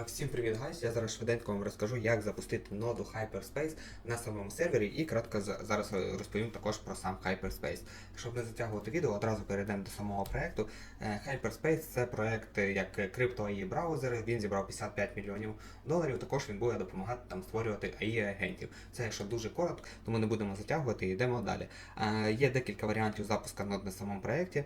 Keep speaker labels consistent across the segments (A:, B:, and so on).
A: Всім привіт, гайс! Я зараз швиденько вам розкажу, як запустити ноду Hyperspace на самому сервері і кратко зараз розповім також про сам Hyperspace. Щоб не затягувати відео, одразу перейдемо до самого проекту. Е, Hyperspace це проект е, як крипто AI браузер. Він зібрав 55 мільйонів доларів. Також він буде допомагати там створювати AI агентів. Це якщо дуже коротко, тому не будемо затягувати і йдемо далі. Е, Є декілька варіантів запуску нод на самому проєкті.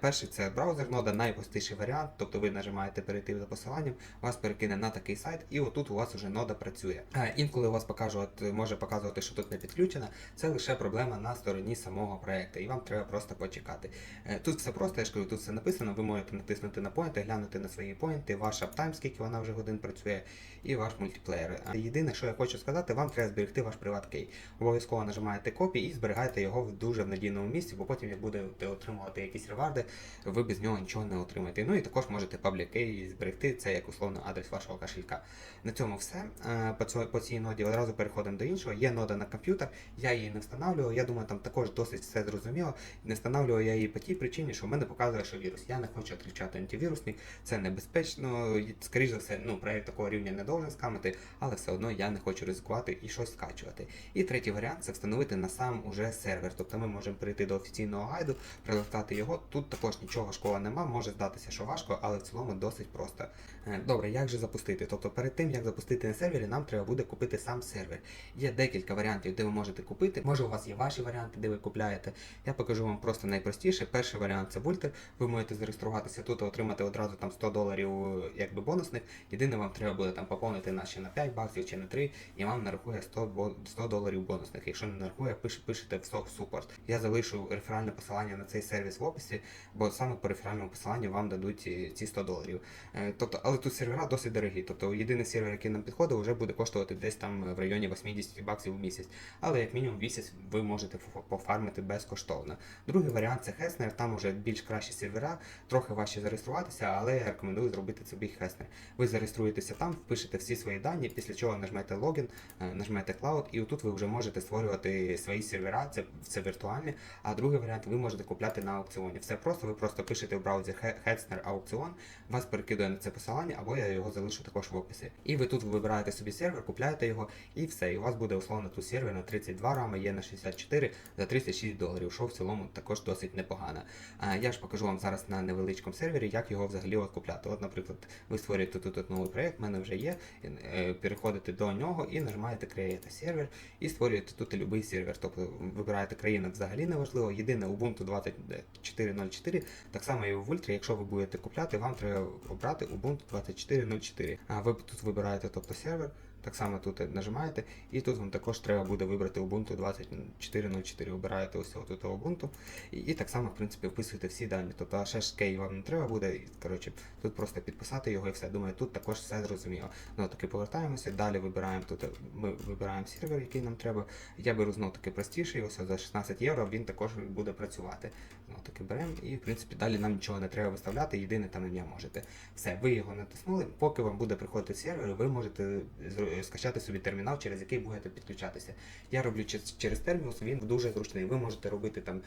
A: Перший це браузер нода, найпростіший варіант, тобто ви нажимаєте перейти за посиланням, вас перекине на такий сайт, і отут у вас вже нода працює. Е, Інколи у вас покаже, от, може показувати, що тут не підключена. Це лише проблема на стороні самого проекту, і вам треба просто почекати. Е, Тут все просто, я ж кажу, тут все написано. Ви можете натиснути на поінти, глянути на свої поінти, ваш аптайм, скільки вона вже годин працює, і ваш мультиплеєр. Е, Єдине, що я хочу сказати, вам треба зберегти ваш приват кей. Обов'язково нажимаєте копі і зберігайте його в дуже в надійному місці, бо потім як будете отримувати якісь реварди, ви без нього нічого не отримаєте. Ну і також можете паблік кей зберегти, це як условно адрес вашого кошелька. На цьому все. Е, По цій ноді одразу переходимо до іншого. Є нода на комп'ютер, я її не встановлював. Я думаю, там також досить все зрозуміло. Не встановлював я її по тій причині, що в мене показує, що вірус. Я не хочу відключати антивірусник, це небезпечно. Скоріше за все, ну, проект такого рівня не должен скамити, але все одно я не хочу ризикувати і щось скачувати. І третій варіант це встановити на сам уже сервер. Тобто ми можемо перейти до офіційного гайду, прилистати його. Тут також нічого важкого нема, може здатися, що важко, але в цілому досить просто. Е, Добре, як же запустити? Тобто перед тим, як запустити на сервері, нам треба буде купити сам сервер. Є декілька варіантів, де ви можете купити. Може, у вас є ваші варіанти, де ви купляєте. Я покажу вам просто найпростіше. Перший варіант це Вультер. Ви можете зареєструватися тут, і отримати одразу там 100 доларів якби бонусних. Єдине, вам треба буде там поповнити наші на 5 баксів чи на 3, і вам нарахує 100, 100 доларів бонусних. Якщо не нарахує, пиш, пишете в SOC Support. Я залишу реферальне посилання на цей сервіс в описі, бо саме по реферальному посиланню вам дадуть е, ці 100 доларів. Е, Тобто, але тут сервера досить дорогі. Тобто єдиний сервер, який нам підходить, вже буде коштувати десь там в районі 80 баксів в місяць. Але як мінімум місяць ви можете пофармити безкоштовно. Другий варіант це Хеснер, там вже більш кращі сервера, трохи важче зареєструватися, але я рекомендую зробити собі Хеснер. Ви зареєструєтеся там, впишете всі свої дані, після чого нажмете логін, е, нажмете Cloud, і отут ви вже можете створювати свої сервера, це, це віртуальні. А другий варіант ви можете купляти на аукціоні. Все просто, ви просто пишете в браузері Хеснер аукціон, вас перекидує на це посилання, або я його залишу також в описі. І ви тут вибираєте собі сервер, купляєте його, і все. І у вас буде условно тут сервер на 32 рами, є на 64 за 36 доларів, що в цілому також досить непогано. А я ж покажу вам зараз на невеличкому сервері, як його взагалі от купляти. От, наприклад, ви створюєте тут от новий проєкт, в мене вже є. е, Переходите до нього і нажимаєте Create сервер і створюєте тут будь-який сервер. Тобто вибираєте країну взагалі не важливо. Єдине Ubuntu 24.04, так само і в Ultra, якщо ви будете купляти, вам треба обрати Ubuntu 24.04. А ви тут вибираєте тобто сервер. Так само тут нажимаєте, і тут вам також треба буде вибрати Ubuntu 24.04. Вибираєте ось тут Ubuntu, і, і так само, в принципі, вписуєте всі дані. Тобто кей вам не треба буде. Коротше, тут просто підписати його і все. Думаю, тут також все зрозуміло. Ну таки повертаємося, далі вибираємо тут. Ми вибираємо сервер, який нам треба. Я беру знову таки простіший, ось за 16 євро він також буде працювати. Знову таки беремо, і в принципі далі нам нічого не треба виставляти, єдине там ім'я можете. Все, ви його натиснули. Поки вам буде приходити сервер, ви можете зро- скачати собі термінал, через який будете підключатися. Я роблю через термінус, він дуже зручний. Ви можете робити там е,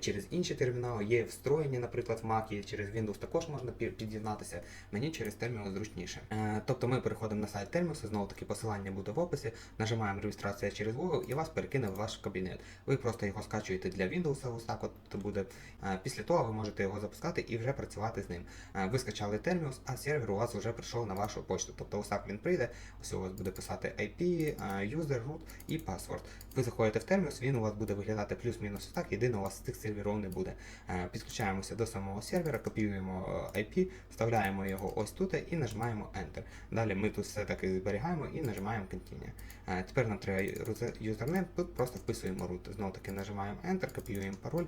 A: через інші термінали, є встроєні, наприклад, в Mac, є через Windows також можна під'єднатися. Мені через термінус зручніше. Е, Тобто ми переходимо на сайт термінусу, знову таки посилання буде в описі, нажимаємо реєстрація через Google і вас перекине в ваш кабінет. Ви просто його скачуєте для Windows, ось так от буде. Е, Після того ви можете його запускати і вже працювати з ним. Е, Ви скачали термінус, а сервер у вас вже прийшов на вашу почту. Тобто ось так він прийде, ось у вас буде писати IP, е, user, root і password. Ви заходите в термінус, він у вас буде виглядати плюс-мінус так, єдине у вас цих серверів не буде. Е, Підключаємося до самого сервера, копіюємо е, IP, вставляємо його ось тут і нажимаємо Enter. Далі ми тут все таки зберігаємо і нажимаємо Continue. Е, Тепер нам треба юзернем, тут просто вписуємо root. Знову таки нажимаємо Enter, копіюємо пароль.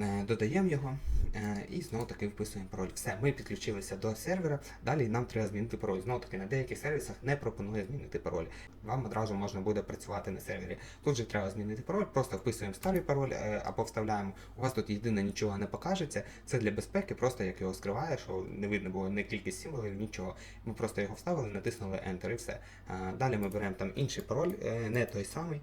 A: Е, Додаємо його е, і знову таки вписуємо пароль. Все, ми підключилися до сервера. Далі нам треба змінити пароль. Знову таки на деяких сервісах не пропонує змінити пароль. Вам одразу можна буде працювати на сервері. Тут же треба змінити пароль, просто вписуємо старий пароль е, або вставляємо. У вас тут єдине нічого не покажеться. Це для безпеки, просто як його скриває, що не видно було не кількість символів, нічого. Ми просто його вставили, натиснули Enter і все. Далі ми беремо там інший пароль, не той самий.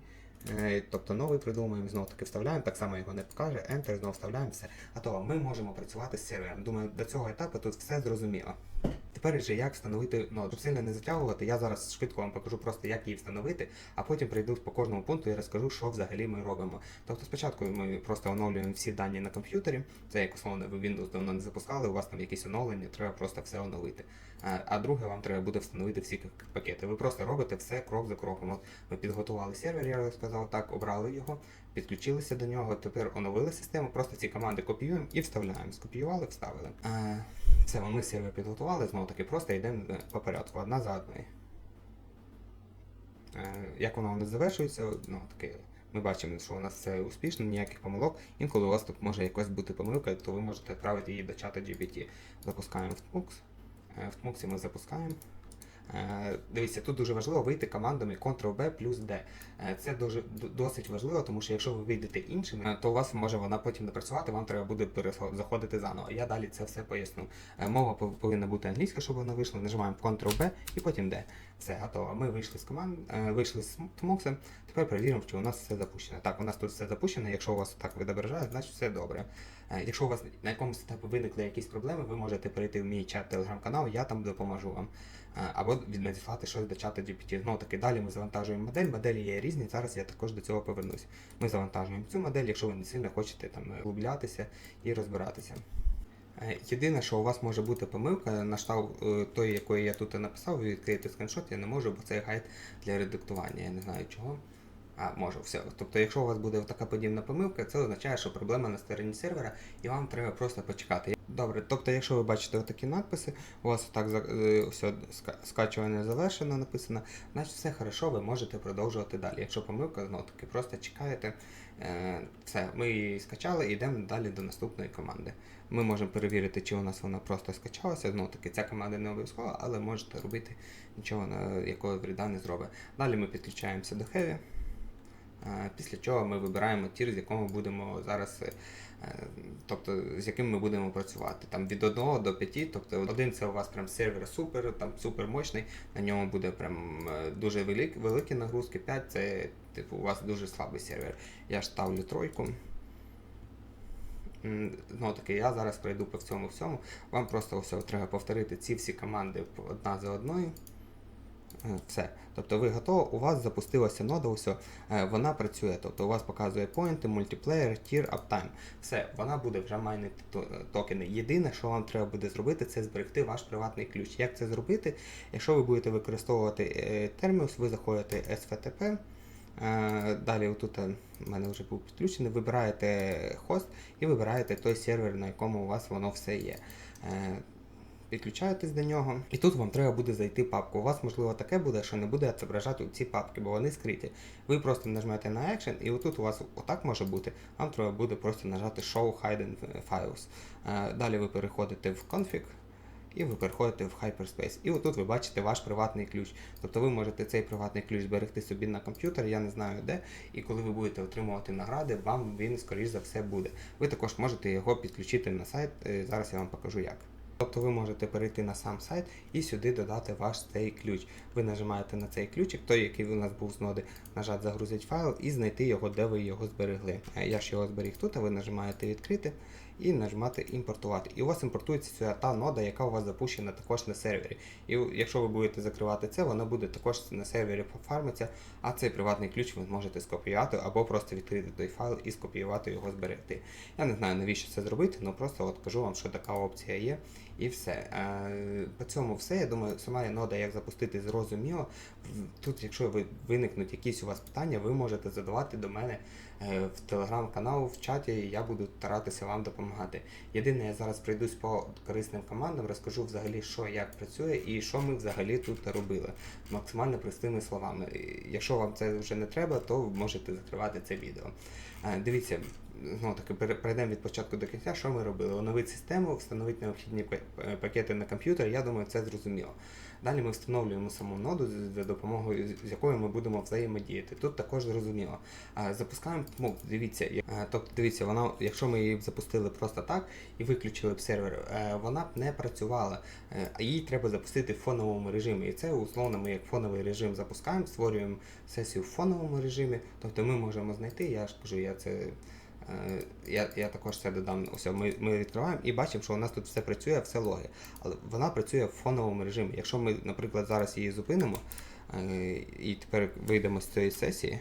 A: Е, Тобто новий придумуємо, знову таки вставляємо, так само його не покаже, Enter, знову вставляємо все. А то ми можемо працювати з сервером. Думаю, до цього етапу тут все зрозуміло. Тепер же як встановити ноду. Щоб сильно не затягувати, я зараз швидко вам покажу просто, як її встановити, а потім прийду по кожному пункту і розкажу, що взагалі ми робимо. Тобто спочатку ми просто оновлюємо всі дані на комп'ютері. Це як условно ви Windows давно не запускали, у вас там якісь оновлення, треба просто все оновити. А, а друге, вам треба буде встановити всі пакети. Ви просто робите все крок за кроком. От ми підготували сервер, я сказав так, обрали його, підключилися до нього, тепер оновили систему, просто ці команди копіюємо і вставляємо. Скопіювали, вставили. Все, ми сервер підготували, знову таки просто йдемо е, по порядку, одна за одною. Е, Як воно не завершується, ну таки, Ми бачимо, що у нас все успішно, ніяких помилок. Інколи у вас тут може якась бути помилка, то ви можете відправити її до чата GPT. Запускаємо в Tmux. Е, В Tmux ми запускаємо. Е, Дивіться, тут дуже важливо вийти командами Ctrl-B плюс D. Е, Це дуже досить важливо, тому що якщо ви вийдете іншими, то у вас може вона потім не працювати, вам треба буде заходити заново. Я далі це все поясню. Е, Мова повинна бути англійська, щоб вона вийшла. Нажимаємо Ctrl-B і потім D. Все готово. Ми вийшли з команд, вийшли з Tmux. Тепер перевіримо, чи у нас все запущено. Так, у нас тут все запущено. Якщо у вас так відображає, значить все добре. Якщо у вас на якомусь етапі виникли якісь проблеми, ви можете перейти в мій чат телеграм-канал, я там допоможу вам. Е, Або віднадіслати щось до чата GPT. Знову таки далі ми завантажуємо модель. Моделі є різні. Зараз я також до цього повернусь. Ми завантажуємо цю модель, якщо ви не сильно хочете там глублятися і розбиратися. Е, Єдине, що у вас може бути помилка на штаб той, якої я тут написав, ви відкриєте скріншот, я не можу, бо це гайд для редактування. Я не знаю чого. А, можу, все. Тобто, якщо у вас буде така подібна помилка, це означає, що проблема на стороні сервера, і вам треба просто почекати. Добре, тобто, якщо ви бачите отакі надписи, у вас так е, все скачування завершено написано, значить все хорошо, ви можете продовжувати далі. Якщо помилка, знову таки просто чекаєте. Е, все, ми її скачали і йдемо далі до наступної команди. Ми можемо перевірити, чи у нас вона просто скачалася. Знову таки, ця команда не обов'язкова, але можете робити нічого якого вреда не зробить. Далі ми підключаємося до Heavy. Після чого ми вибираємо тір, з якого будемо зараз, е, тобто з яким ми будемо працювати. Там від 1 до 5, тобто один це у вас прям сервер супер, там супер мощний, на ньому буде прям е, дуже велик, великі нагрузки. 5 це типу у вас дуже слабий сервер. Я ж ставлю тройку. Знову таки, я зараз пройду по всьому всьому. Вам просто все треба повторити ці всі команди одна за одною. Все. Тобто ви готові, у вас запустилася нода, все, е, вона працює. Тобто у вас показує поінти, мультиплеєр, тір, аптайм. Все, вона буде вже майнити е, токени. Єдине, що вам треба буде зробити, це зберегти ваш приватний ключ. Як це зробити? Якщо ви будете використовувати е, терміус, ви заходите SFTP. Е, Далі отут е, в мене вже був підключений, вибираєте хост і вибираєте той сервер, на якому у вас воно все є. Підключаєтесь до нього, і тут вам треба буде зайти папку. У вас можливо таке буде, що не буде відображати ці папки, бо вони скриті. Ви просто нажмете на Action, і отут у вас отак може бути. Вам треба буде просто нажати Show Hidden Files. Е, Далі ви переходите в Config. І ви переходите в Hyperspace. І отут ви бачите ваш приватний ключ. Тобто ви можете цей приватний ключ зберегти собі на комп'ютер, я не знаю де. І коли ви будете отримувати награди, вам він, скоріш за все, буде. Ви також можете його підключити на сайт. е, Зараз я вам покажу як. Тобто ви можете перейти на сам сайт і сюди додати ваш цей ключ. Ви нажимаєте на цей ключик, той, який у нас був з ноди, нажати загрузить файл і знайти його, де ви його зберегли. Е, Я ж його зберіг тут, а ви нажимаєте відкрити і нажимати імпортувати. І у вас імпортується та нода, яка у вас запущена також на сервері. І якщо ви будете закривати це, вона буде також на сервері пофармиться, а цей приватний ключ ви можете скопіювати або просто відкрити той файл і скопіювати його зберегти. Я не знаю навіщо це зробити, але просто от кажу вам, що така опція є. І все. Е, По цьому все. Я думаю, сама нода, як запустити, зрозуміло. Тут, якщо ви виникнуть якісь у вас питання, ви можете задавати до мене е, в телеграм-канал, в чаті, і я буду старатися вам допомагати. Єдине, я зараз пройдусь по корисним командам, розкажу взагалі, що як працює і що ми взагалі тут робили. Максимально простими словами. Якщо вам це вже не треба, то можете закривати це відео. Е, Дивіться, знову таки перейдемо від початку до кінця, що ми робили. Оновити систему, встановити необхідні е, пакети на комп'ютер, я думаю, це зрозуміло. Далі ми встановлюємо саму ноду, за допомогою з- якою ми будемо взаємодіяти. Тут також зрозуміло. Запускаємо ну, дивіться, е, тобто дивіться, вона, якщо ми її запустили просто так і виключили б сервер, е, вона б не працювала. А її треба запустити в фоновому режимі. І це условно ми як фоновий режим запускаємо, створюємо сесію в фоновому режимі. Тобто ми можемо знайти, я ж кажу, я це Я, я також це додам. Ось ми, ми відкриваємо і бачимо, що у нас тут все працює, все логи. Але вона працює в фоновому режимі. Якщо ми, наприклад, зараз її зупинимо е, і тепер вийдемо з цієї сесії,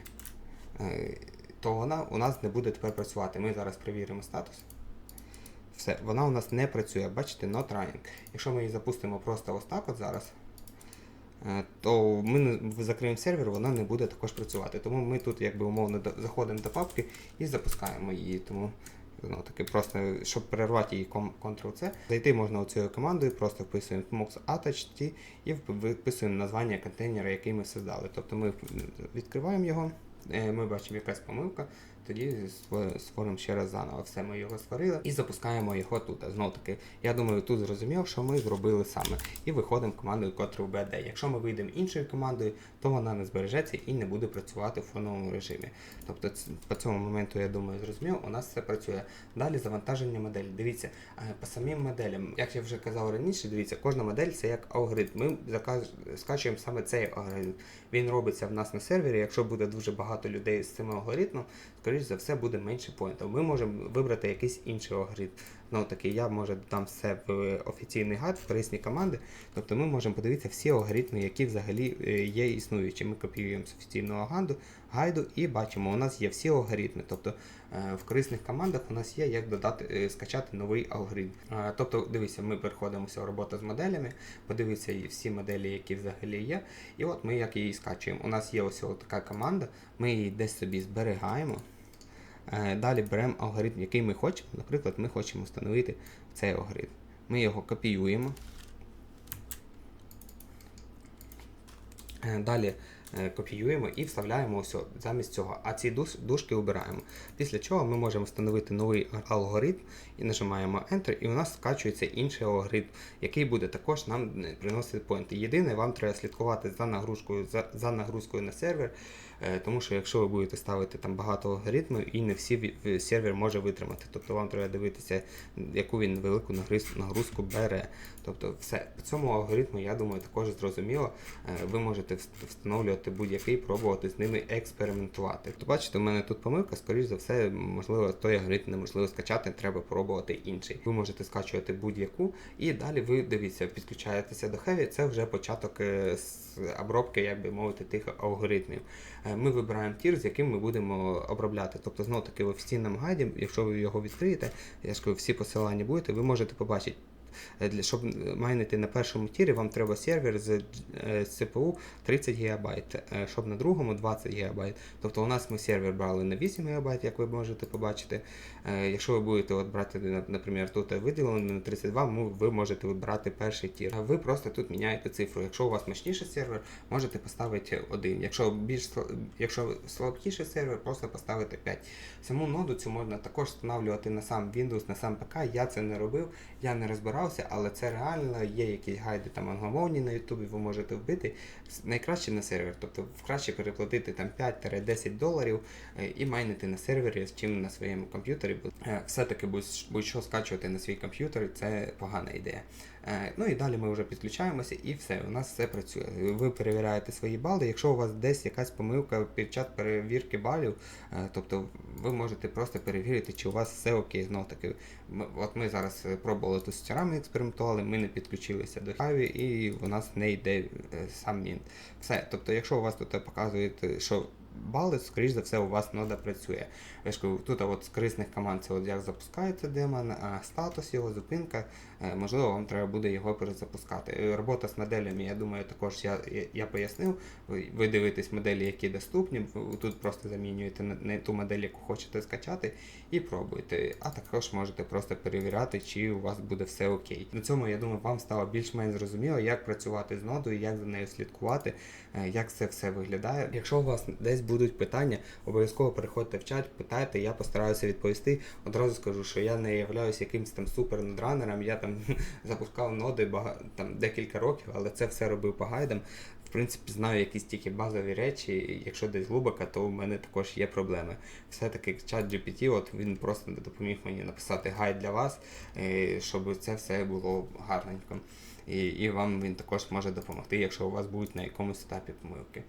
A: е, то вона у нас не буде тепер працювати. Ми зараз перевіримо статус. Все, вона у нас не працює. Бачите, not running. Якщо ми її запустимо просто ось так от зараз, е, то ми закриємо сервер, вона не буде також працювати. Тому ми тут якби умовно заходимо до папки і запускаємо її. Тому ну, таки просто, щоб перервати її Ctrl-C, зайти можна оцією командою, просто вписуємо mox attach і вписуємо названня контейнера, який ми создали. Тобто ми відкриваємо його, е, ми бачимо якась помилка, тоді створимо ще раз заново. Все, ми його створили і запускаємо його тут. Знову таки, я думаю, тут зрозумів, що ми зробили саме. І виходимо командою Ctrl-BD. Якщо ми вийдемо іншою командою, то вона не збережеться і не буде працювати в фоновому режимі. Тобто по цьому моменту, я думаю, зрозумів, у нас все працює. Далі завантаження моделі. Дивіться, е, по самим моделям, як я вже казав раніше, дивіться, кожна модель це як алгоритм. Ми скачуємо саме цей алгоритм. Він робиться в нас на сервері. Якщо буде дуже багато людей з цим алгоритмом, скоріш за все буде менше поінтів. Ми можемо вибрати якийсь інший алгоритм. Знову таки, я може дам все в офіційний гайд, в корисні команди. Тобто ми можемо подивитися всі алгоритми, які взагалі е, є існуючі. Ми копіюємо з офіційного гайду, гайду і бачимо, у нас є всі алгоритми. Тобто е, в корисних командах у нас є як додати, е, скачати новий алгоритм. Тобто, дивіться, ми переходимося в роботу з моделями, подивитися всі моделі, які взагалі є. І от ми як її скачуємо. У нас є ось така команда, ми її десь собі зберігаємо. Е, Далі беремо алгоритм, який ми хочемо. Наприклад, ми хочемо встановити цей алгоритм. Ми його копіюємо. Е, Далі копіюємо і вставляємо ось замість цього. А ці дужки обираємо. Після чого ми можемо встановити новий алгоритм і нажимаємо Enter, і у нас скачується інший алгоритм, який буде також нам е, приносити поінти. Єдине, вам треба слідкувати за нагрузкою, за, за нагрузкою на сервер, е, тому що якщо ви будете ставити там багато алгоритмів, і не всі сервер може витримати. Тобто вам треба дивитися, яку він велику нагрузку бере. Тобто, все по цьому алгоритму, я думаю, також зрозуміло. Е, Ви можете вс- встановлювати будь-який, пробувати з ними експериментувати. То бачите, у мене тут помилка, скоріш за все, можливо, той алгоритм неможливо скачати, треба пробувати інший. Ви можете скачувати будь-яку, і далі ви дивіться, підключаєтеся до Heavy, це вже початок е, з обробки, як би мовити, тих алгоритмів. Е, Ми вибираємо тір, з яким ми будемо обробляти. Тобто, знову таки в офіційному гайді, якщо ви його відкриєте, я ж всі посилання будете, ви можете побачити. Е, щоб майнити на першому тірі, вам треба сервер з е, CPU 30 ГБ, е, щоб на другому 20 ГБ. Тобто у нас ми сервер брали на 8 ГБ, як ви можете побачити. Е, Якщо ви будете от брати, наприклад, тут виділено на 32, ну, ви можете вибрати перший тір. Ви просто тут міняєте цифру. Якщо у вас мощніший сервер, можете поставити 1. Якщо більш якщо слабкіший сервер, просто поставити 5. Саму ноду цю можна також встановлювати на сам Windows, на сам ПК. Я це не робив, я не розбирався, але це реально є якісь гайди там англомовні на Ютубі, ви можете вбити. Найкраще на сервер, тобто краще переплатити там 5-10 доларів е, і майнити на сервері, чим на своєму комп'ютері. Е, Все-таки будь- будь-що скачувати на свій комп'ютер це погана ідея. Е, Ну і далі ми вже підключаємося і все, у нас все працює. Ви перевіряєте свої бали. Якщо у вас десь якась помилка під час перевірки балів, тобто ви можете просто перевірити, чи у вас все окей. Знов таки, ми- от ми зараз е, пробували тут з тірами експериментували, ми не підключилися до Хаві і у нас не йде е, сам Мінт. Все. Тобто, якщо у вас тут показує, що бали, скоріш за все, у вас нода працює. Я ж кажу, тут от з корисних команд це от як запускається демон, а статус його, зупинка, е, можливо, вам треба буде його перезапускати. Е, Робота з моделями, я думаю, також я, я, пояснив. Ви, ви дивитесь моделі, які доступні. Тут просто замінюєте на, ту модель, яку хочете скачати, і пробуєте. А також можете просто перевіряти, чи у вас буде все окей. На цьому я думаю, вам стало більш-менш зрозуміло, як працювати з нодою, як за нею слідкувати, е, як це все виглядає. Якщо у вас десь будуть питання, обов'язково переходьте в чат, питайте, я постараюся відповісти. Одразу скажу, що я не являюся якимсь там супер недранером, я там запускав ноди бага... там декілька років, але це все робив по гайдам. В принципі, знаю якісь тільки базові речі. Якщо десь глибоко, то у мене також є проблеми. Все-таки чат GPT, от він просто допоміг мені написати гайд для вас, е, щоб це все було гарненько. І, і вам він також може допомогти, якщо у вас будуть на якомусь етапі помилки.